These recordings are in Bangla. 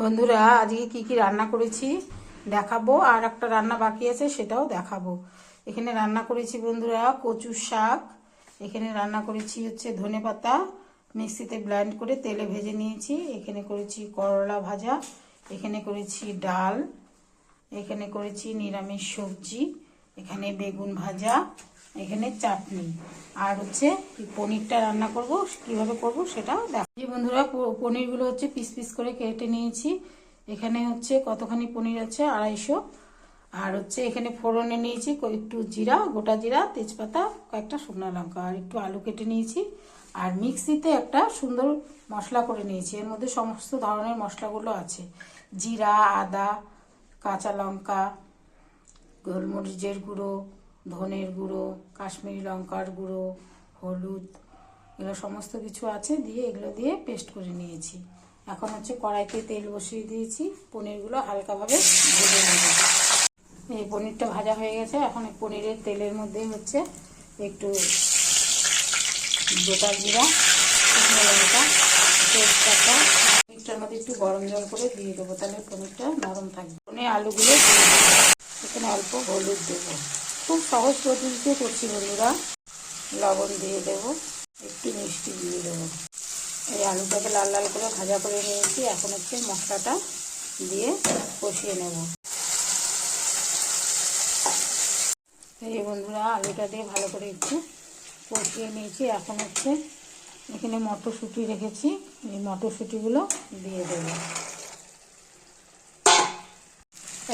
বন্ধুরা, আজকে কি কি রান্না করেছি দেখাবো, আর একটা রান্না বাকি আছে সেটাও দেখাবো। এখানে রান্না করেছি বন্ধুরা কচু শাক, এখানে রান্না করেছি হচ্ছে ধনে পাতা, মিক্সিতে ব্লেন্ড করে তেলে ভেজে নিয়েছি, এখানে করেছি করলা ভাজা, এখানে করেছি ডাল, এখানে করেছি নিরামিষ সবজি, এখানে বেগুন ভাজা এখানে চাটনি। আর হচ্ছে পনিরটা রান্না করব, কীভাবে করব সেটাও দেখ এই বন্ধুরা পনিরগুলো হচ্ছে পিস পিস করে কেটে নিয়েছি। এখানে হচ্ছে কতখানি পনির আছে? আড়াইশো। আর হচ্ছে এখানে ফোড়নে নিয়েছি একটু জিরা, গোটা জিরা, তেজপাতা, কয়েকটা শুকনো লঙ্কা। আর একটু আলু কেটে নিয়েছি। আর মিক্সিতে একটা সুন্দর মশলা করে নিয়েছি। এর মধ্যে সমস্ত ধরনের মশলাগুলো আছে। জিরা, আদা, কাঁচা লঙ্কা, গোলমরিচের গুঁড়ো ধনের গুঁড়ো, কাশ্মীরি লঙ্কার গুঁড়ো, হলুদ, এগুলো সমস্ত কিছু আছে দিয়ে এগুলো দিয়ে পেস্ট করে নিয়েছি। এখন হচ্ছে কড়াইতে তেল বসিয়ে দিয়েছি, পনিরগুলো হালকাভাবে ভেজে নেব। এই পনিরটা ভাজা হয়ে গেছে, এখন এই পনিরের তেলের মধ্যে হচ্ছে একটু গোটা জিরা, শুকনো লঙ্কা, তেজপাতা, পনিরটার মধ্যে একটু গরম জল করে দিয়ে দেবো, তাহলে পনিরটা নরম থাকবে। পনির আলুগুলো এখানে অল্প হলুদ দেবো। খুব সহজ পদ্ধতিতে করছি বন্ধুরা। লবণ দিয়ে দেবো, একটু মিষ্টি দিয়ে দেবো। এই আলুটাকে লাল লাল করে ভাজা করে নিয়েছি, এখন হচ্ছে মশলাটা দিয়ে কষিয়ে নেব। এই বন্ধুরা, আলুটা দিয়ে ভালো করে একটু কষিয়ে নিয়েছি, এখন হচ্ছে এখানে মটরশুঁটি রেখেছি, এই মটরশুঁটিগুলো দিয়ে দেবো।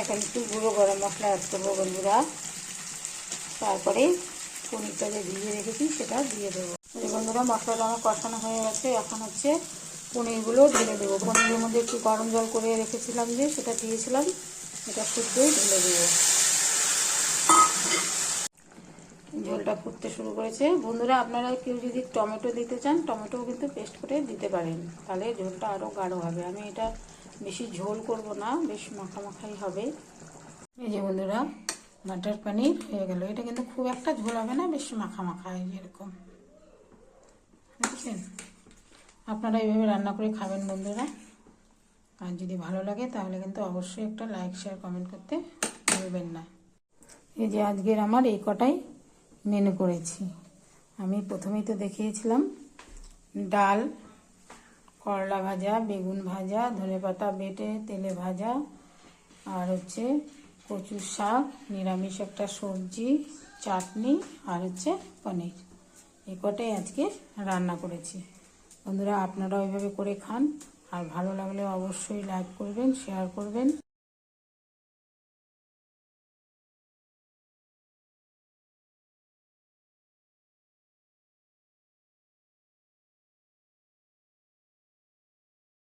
এখন একটু গুঁড়ো গরম মশলা অ্যাড করব বন্ধুরা। তারপরে পনিরটা যে ভিজিয়ে রেখেছি সেটা দিয়ে দেবো। বন্ধুরা, মশলাটা আমার কষানো হয়ে গেছে। এখন হচ্ছে পনিরগুলো ঢেলে দেবো। পনিরের মধ্যে একটু গরম জল করে রেখেছিলাম যে, সেটা দিয়েছিলাম। এটা শুদ্ধই ঢেলে দেবো। ঝোলটা ফুটতে শুরু করেছে। বন্ধুরা, আপনারা কেউ যদি টমেটো দিতে চান, টমেটোও কিন্তু পেস্ট করে দিতে পারেন। তাহলে ঝোলটা আরও গাঢ় হবে। আমি এটা বেশি ঝোল করব না, বেশ মাখামাখাই হবে। এই যে বন্ধুরা মাটার পনির হয়ে গেল। এটা কিন্তু খুব একটা ঝোল হবে না, বেশ মাখা মাখা হয় এরকম। বুঝছেন? আপনারা এইভাবে রান্না করে খাবেন বন্ধুরা। আর যদি ভালো লাগে তাহলে কিন্তু অবশ্যই একটা লাইক, শেয়ার, কমেন্ট করতে ভুলবেন না। এই যে আজকের আমার এই কটাই মেনু করেছি। আমি প্রথমেই তো দেখিয়েছিলাম, ডাল, করলা ভাজা, বেগুন ভাজা, ধনেপাতা বেটে, তেলে ভাজা, আর হচ্ছে কচুর শাক, নিরামিষ একটা সবজি, চাটনি আর হচ্ছে পনির। এ কটাই আজকে রান্না করেছি। বন্ধুরা আপনারা ওইভাবে করে খান। আর ভালো লাগলে অবশ্যই লাইক করবেন শেয়ার করবেন।